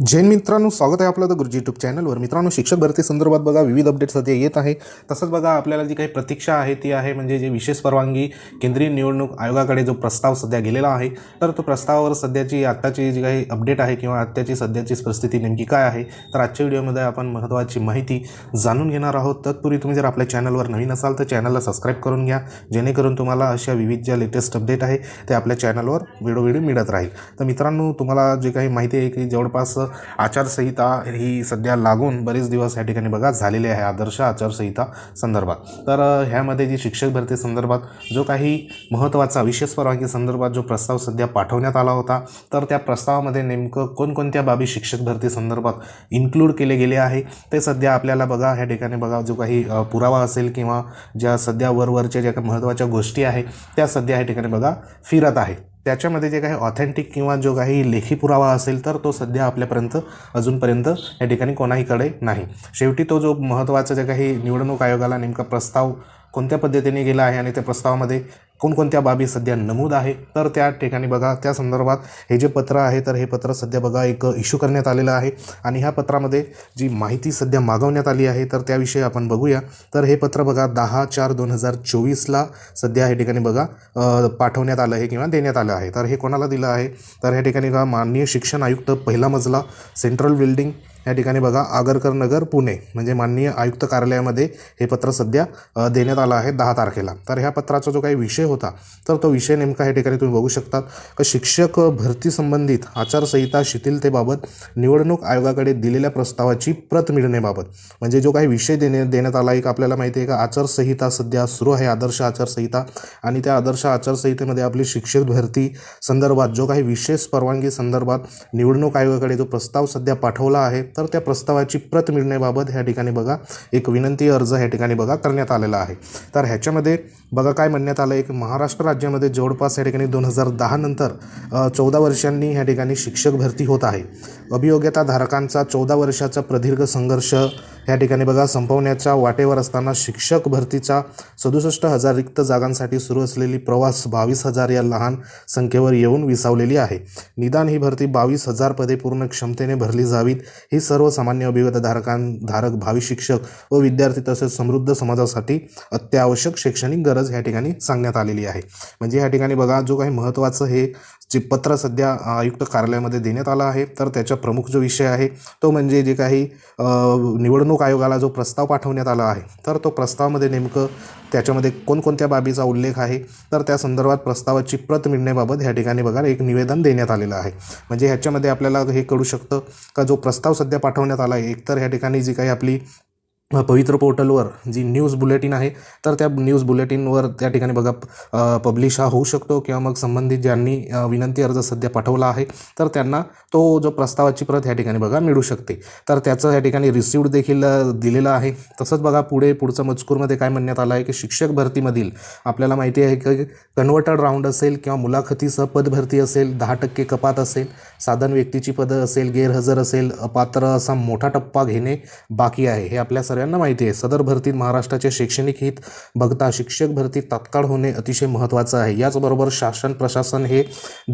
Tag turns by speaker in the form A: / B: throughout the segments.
A: जैन मित्रांनो स्वागत आहे आपलं द गुरुजी यूट्यूब चॅनलवर मित्रांनो शिक्षक भरती संदर्भात बघा विविध अपडेट सध्या येत आहे. तसंच बघा आपल्याला जी काही प्रतीक्षा आहे ती आहे म्हणजे जे विशेष परवानगी केंद्रीय निवडणूक आयोगाकडे जो प्रस्ताव सध्या गेलेला आहे तर तो प्रस्तावावर सध्याची आत्ताची जी काही अपडेट आहे किंवा आत्ताची सध्याची परिस्थिती नेमकी काय आहे तर आजच्या व्हिडिओमध्ये आपण महत्त्वाची माहिती जाणून घेणार आहोत. तत्पूर्वी तुम्ही जर आपल्या चॅनलवर नवीन असाल तर चॅनलला सबस्क्राईब करून घ्या जेणेकरून तुम्हाला अशा विविध ज्या लेटेस्ट अपडेट आहे ते आपल्या चॅनलवर वेळोवेळी मिळत राहील. तर मित्रांनो तुम्हाला जे काही माहिती आहे की जवळपास आचारसंहिता ही सध्या लागून बरेच दिवस या ठिकाणी बघा झालेले आहे आदर्श आचारसंहिता संदर्भात. तर ह्यामध्ये जी शिक्षक भरती संदर्भात जो काही महत्त्वाचा विशेष परवानगी संदर्भात जो प्रस्ताव सध्या पाठवण्यात आला होता तर त्या प्रस्तावामध्ये नेमकं कोणकोणत्या बाबी शिक्षक भरती संदर्भात इन्क्लूड केले गेले आहे ते सध्या आपल्याला बघा ह्या ठिकाणी बघा जो काही पुरावा असेल किंवा ज्या सध्या वरवरच्या ज्या काही महत्त्वाच्या गोष्टी आहे त्या सध्या ह्या ठिकाणी बघा फिरत आहे. त्याच्यामध्ये जे काही ऑथेंटिक किंवा जो काही लेखी पुरावा असेल तर तो सध्या आपल्यापर्यंत अजूनपर्यंत या ठिकाणी कोणाहीकडे नाही. शेवटी तो जो महत्त्वाचा जे काही निवडणूक आयोगाला नेमका प्रस्ताव कोणत्या पद्धतीने गेला आहे आणि त्या प्रस्तावामध्ये कोणकोणत्या बाबी सध्या नमूद आहे? तर त्या ठिकाणी बघा त्या संदर्भात हे जे पत्र आहे तर हे पत्र सध्या बघा एक इश्यू करण्यात आलेलं आहे. आणि ह्या पत्रामध्ये जी माहिती सध्या मागवण्यात आली आहे तर त्याविषयी आपण बघूया. तर हे पत्र बघा दहा चार दोन हजार चोवीसला सध्या हे ठिकाणी बघा पाठवण्यात आलं आहे किंवा देण्यात आलं आहे. तर हे कोणाला दिलं आहे? तर ह्या ठिकाणी बघा माननीय शिक्षण आयुक्त पहिला मजला सेंट्रल बिल्डिंग या ठिकाणी बघा आगरकर नगर पुणे म्हणजे माननीय आयुक्त कार्यालयामध्ये हे पत्र सध्या देण्यात आलं आहे दहा तारखेला. तर ह्या पत्राचा जो काही विषय होता तर तो विषय नेमका या ठिकाणी तुम्ही बघू शकतात. शिक्षक भरती संबंधित आचारसंहिता शिथिलतेबाबत निवडणूक आयोगाकडे दिलेल्या प्रस्तावाची प्रत मिळण्याबाबत. म्हणजे जो काही विषय देणे देण्यात आला एक आपल्याला माहिती आहे का आचारसंहिता सध्या सुरू आहे आदर्श आचारसंहिता. आणि त्या आदर्श आचारसंहितेमध्ये आपली शिक्षक भरती संदर्भात जो काही विशेष परवानगी संदर्भात निवडणूक आयोगाकडे जो प्रस्ताव सध्या पाठवला आहे तर त्या प्रस्तावाची प्रत मिळण्याबाबत ह्या ठिकाणी बघा एक विनंती अर्ज ह्या ठिकाणी बघा करण्यात आलेला आहे. तर ह्याच्यामध्ये बघा काय म्हणण्यात आलं आहे की महाराष्ट्र राज्यामध्ये जवळपास या ठिकाणी दोन हजार दहा नंतर चौदा वर्षांनी ह्या ठिकाणी शिक्षक भरती होत आहे. अभियोग्यताधारकांचा चौदा वर्षाचा प्रदीर्घ संघर्ष या ठिकाणी बघा संपवण्याच्या वाटेवर असताना शिक्षक भरतीचा सदुसष्ट हजार रिक्त जागांसाठी सुरू असलेली प्रवास बावीस हजार या लहान संख्येवर येऊन विसावलेली आहे. निदान ही भरती बावीस हजार पदे पूर्ण क्षमतेने भरली जावीत. ही सर्वसामान्य अभियोगताधारकां धारक भावी शिक्षक व विद्यार्थी तसेच समृद्ध समाजासाठी अत्यावश्यक शैक्षणिक गरज या ठिकाणी सांगण्यात आलेली आहे. म्हणजे या ठिकाणी बघा जो काही महत्त्वाचं हे जे पत्र सध्या आयुक्त कार्यालयामध्ये देण्यात आलं आहे तर त्याच्या प्रमुख जो विषय आहे तो म्हणजे जे काही निवडणूक आयोगाला जो प्रस्ताव पाठवण्यात आला आहे तर तो प्रस्तावामध्ये नेमकं त्याच्यामध्ये कोणकोणत्या बाबीचा उल्लेख आहे? तर त्या संदर्भात प्रस्तावाची प्रत मिळण्याबाबत ह्या ठिकाणी बघा एक निवेदन देण्यात आलेलं आहे. म्हणजे ह्याच्यामध्ये आपल्याला हे कळू शकतं का? जो प्रस्ताव सध्या पाठवण्यात आला आहे एकतर ह्या ठिकाणी जी काही आपली पवित्र पोर्टलवर जी न्यूज बुलेटिन आहे तर त्या न्यूज बुलेटिनवर त्या ठिकाणी बघा पब्लिश हा होऊ शकतो किंवा मग संबंधित ज्यांनी विनंती अर्ज सध्या पाठवला आहे तर त्यांना तो जो प्रस्तावाची प्रत ह्या ठिकाणी बघा मिळू शकते. तर त्याचं ह्या ठिकाणी रिसिव्ड देखील दिलेलं आहे. तसंच बघा पुढे पुढचं मजकूरमध्ये काय म्हणण्यात आलं आहे की शिक्षक भरतीमधील आपल्याला माहिती आहे की कन्व्हर्टेड राऊंड असेल किंवा मुलाखतीसह पदभरती असेल दहा टक्के कपात असेल साधन व्यक्तीची पदं असेल गैरहजर असेल अपात्र असा मोठा टप्पा घेणे बाकी आहे. हे आपल्या सगळ्यांना माहिती आहे. सदर भरतीत महाराष्ट्राचे शैक्षणिक हित बघता शिक्षक भरती तात्काळ होणे अतिशय महत्त्वाचं आहे. याचबरोबर शासन प्रशासन हे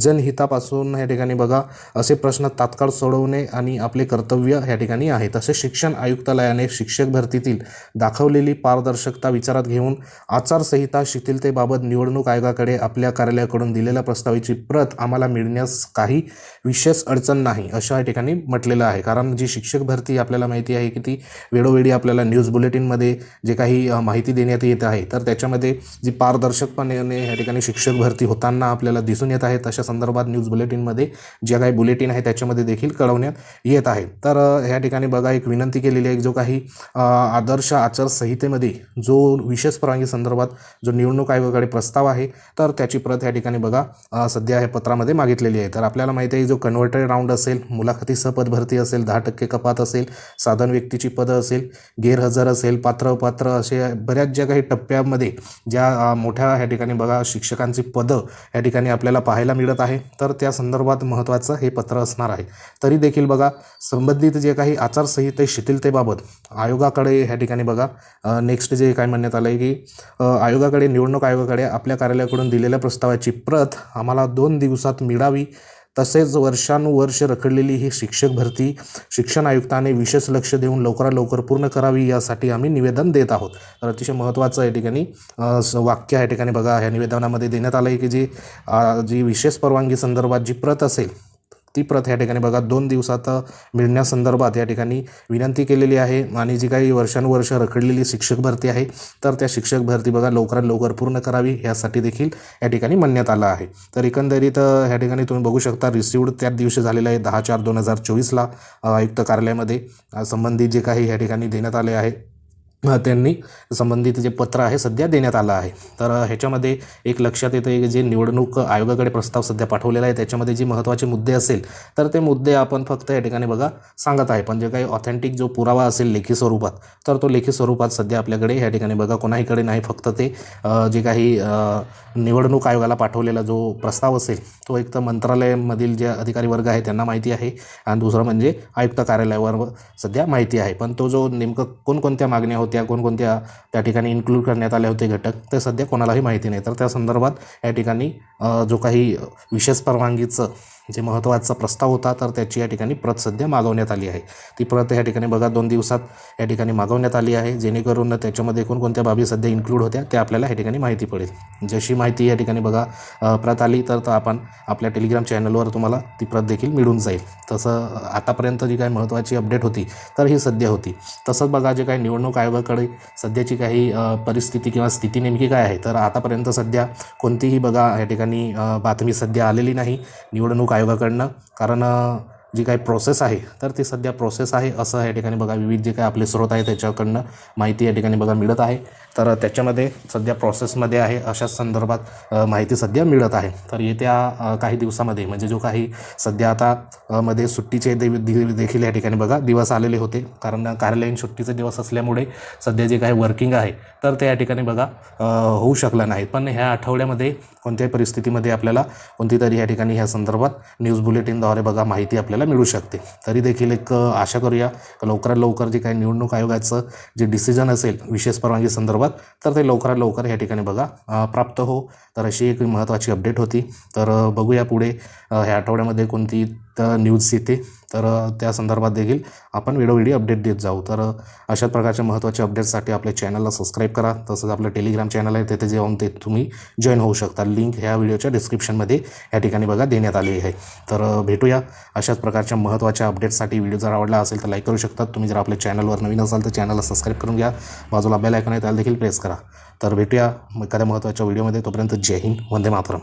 A: जनहितापासून या ठिकाणी बघा असे प्रश्न तात्काळ सोडवणे आणि आपले कर्तव्य या ठिकाणी आहे तसेच शिक्षण आयुक्तालयाने शिक्षक भरतीतील दाखवलेली पारदर्शकता विचारात घेऊन आचारसंहिता शिथिलतेबाबत निवडणूक आयोगाकडे आपल्या कार्यालयाकडून दिलेल्या प्रस्तावाची प्रत आम्हाला मिळण्यास काही विशेष अडचण नाही अशा या ठिकाणी म्हटलेलं आहे. कारण जी शिक्षक भरती आपल्याला माहिती आहे की ती वेळोवेळी आपल्याला आपल्याला न्यूज बुलेटिनमध्ये जे काही माहिती देण्यात येत आहे तर त्याच्यामध्ये जी पारदर्शकपणे या ठिकाणी शिक्षक भरती होताना आपल्याला दिसून येत आहे तशा संदर्भात न्यूज बुलेटिनमध्ये जे काही बुलेटिन आहे त्याच्यामध्ये देखील कळवण्यात येत आहे. तर ह्या ठिकाणी बघा एक विनंती केलेली आहे जो काही आदर्श आचारसंहितेमध्ये जो विशेष परवानगी संदर्भात जो निवडणूक आयोगाकडे प्रस्ताव आहे तर त्याची प्रत या ठिकाणी बघा सध्या ह्या पत्रामध्ये मागितलेली आहे. तर आपल्याला माहिती आहे जो कन्व्हर्टेड राऊंड असेल मुलाखतीसह पदभरती असेल दहा टक्के कपात असेल साधन व्यक्तीची पदं असेल गैरहजर असेल पात्र अपात्र असे बऱ्याच ज्या काही टप्प्यामध्ये ज्या मोठ्या ह्या ठिकाणी बघा शिक्षकांची पदं या ठिकाणी आपल्याला पाहायला मिळत आहे. तर त्या संदर्भात महत्त्वाचं हे पत्र असणार आहे. तरी देखील बघा संबंधित जे काही आचारसंहिते शिथिलतेबाबत आयोगाकडे ह्या ठिकाणी बघा नेक्स्ट जे काय म्हणण्यात आलं आहे की आयोगाकडे निवडणूक आयोगाकडे आपल्या कार्यालयाकडून दिलेल्या प्रस्तावाची प्रत आम्हाला दोन दिवसात मिळावी. तसेच वर्षानुवर्ष रखडलेली ही शिक्षक भरती शिक्षण आयुक्ताने विशेष लक्ष देऊन लवकरात लवकर पूर्ण करावी यासाठी आम्ही निवेदन देत आहोत. तर अतिशय महत्त्वाचं या ठिकाणी स- वाक्य या ठिकाणी बघा. ह्या निवेदनामध्ये देण्यात आलं आहे की जी जी विशेष परवानगी संदर्भात जी प्रत असेल ती प्रत या ठिकाणी बघा दोन दिवसात मिळण्यासंदर्भात या ठिकाणी विनंती केलेली आहे आणि जी काही वर्षानुवर्ष रखडलेली शिक्षक भरती आहे तर त्या शिक्षक भरती बघा लवकरात लवकर पूर्ण करावी यासाठी देखील या ठिकाणी म्हणण्यात आलं आहे. तर एकंदरीत ह्या ठिकाणी तुम्ही बघू शकता रिसिवड त्याच दिवशी झालेलं आहे दहा चार दोन हजार चोवीसला आयुक्त कार्यालयामध्ये संबंधित जे काही या ठिकाणी देण्यात आले आहे. त्यांनी संबंधित जे पत्र आहे सध्या देण्यात आलं आहे. तर ह्याच्यामध्ये एक लक्षात येतं आहे की जे निवडणूक आयोगाकडे प्रस्ताव सध्या पाठवलेला आहे त्याच्यामध्ये जे महत्त्वाचे मुद्दे असेल तर ते मुद्दे आपण फक्त या ठिकाणी बघा सांगत आहे. पण जे काही ऑथेंटिक जो पुरावा असेल लेखी स्वरूपात तर तो लेखी स्वरूपात सध्या आपल्याकडे या ठिकाणी बघा कोणाहीकडे नाही. फक्त ते जे काही निवडणूक आयोगाला पाठवलेला जो प्रस्ताव असेल तो एक तर मंत्रालयामधील जे अधिकारी वर्ग आहे त्यांना माहिती आहे आणि दुसरं म्हणजे आयुक्त कार्यालयावर सध्या माहिती आहे. पण तो जो नेमकं कोणकोणत्या मागण्या होत्या कोणकोणत्या त्या ठिकाणी इन्क्लूड करण्यात आले होते घटक ते सध्या कोणालाही माहिती नाही. तर त्या संदर्भात या ठिकाणी जो काही विशेष परवानगीचं जे महत्त्वाचा प्रस्ताव होता तर त्याची या ठिकाणी प्रत सध्या मागवण्यात आली आहे. ती प्रत या ठिकाणी बघा दोन दिवसात या ठिकाणी मागवण्यात आली आहे. जेणेकरून त्याच्यामध्ये कोणकोणत्या बाबी सध्या इन्क्लूड होत्या त्या आपल्याला या ठिकाणी माहिती पडेल. जशी माहिती या ठिकाणी बघा प्रत आली तर तर आपण आपल्या टेलिग्राम चॅनलवर तुम्हाला ती प्रत देखील मिळून जाईल. तसं आतापर्यंत जी काही महत्त्वाची अपडेट होती तर ही सध्या होती. तसंच बघा जे काही निवडणूक आयोगाकडे सध्याची काही परिस्थिती किंवा स्थिती नेमकी काय आहे? तर आतापर्यंत सध्या कोणतीही बघा या ठिकाणी बातमी सध्या आलेली नाही निवडणूक आयोगाकडनं. कारण जी काही प्रोसेस आहे तर ती सध्या प्रोसेस आहे. असं या ठिकाणी बघा विविध जे काही आपले स्रोत आहे त्याच्याकडनं माहिती या ठिकाणी बघा मिळत आहे. तर त्याच्यामध्ये सध्या प्रोसेसमध्ये आहे अशाच संदर्भात माहिती सध्या मिळत आहे. तर येत्या काही दिवसामध्ये म्हणजे जो काही सध्या आता मध्ये सुट्टीचे दे देखील या ठिकाणी बघा दिवस आलेले होते. कारण कार्यालयीन सुट्टीचे दिवस असल्यामुळे सध्या जे काही वर्किंग आहे तर ते या ठिकाणी बघा होऊ शकलं नाही पण ह्या आठवड्यामध्ये कोणत्याही परिस्थितीमध्ये आपल्याला कोणती तरी या ठिकाणी ह्या संदर्भात न्यूज बुलेटिनद्वारे बघा माहिती आपल्याला मिळू शकते. तरी देखील एक आशा करूया लवकरात लवकर जे काही निवडणूक आयोगाचं जे डिसिजन असेल विशेष परवानगी संदर्भात तर ते लवकरात लवकर या ठिकाणी बघा प्राप्त हो. तर अशी एक महत्त्वाची अपडेट होती. तर बघूया पुढे ह्या आठवड्यामध्ये कोणती तर न्यूज येते. तर त्या संदर्भात देखील आपण वेळोवेळी अपडेट देत जाऊ. तर अशा प्रकारच्या महत्त्वाच्या अपडेट्ससाठी आपल्या चॅनलला सबस्क्राईब करा. तसंच आपलं टेलिग्राम चॅनल आहे तिथे जाऊन ते तुम्ही जॉईन होऊ शकता. लिंक ह्या व्हिडिओच्या डिस्क्रिप्शनमध्ये या ठिकाणी बघा देण्यात आलेली आहे. तर भेटूया. अशाच प्रकारच्या महत्त्वाच्या अपडेट्ससाठी व्हिडिओ जर आवडला असेल तर लाईक करू शकता. तुम्ही जर आपल्या चॅनलवर नवीन असाल तर चॅनलला सबस्क्राईब करून घ्या. बाजूला बेल आयकॉन आहे त्याला देखील प्रेस करा. तर भेटूया एखाद्या महत्त्वाच्या व्हिडिओमध्ये तोपर्यंत जय हिंद. वंदे मातरम.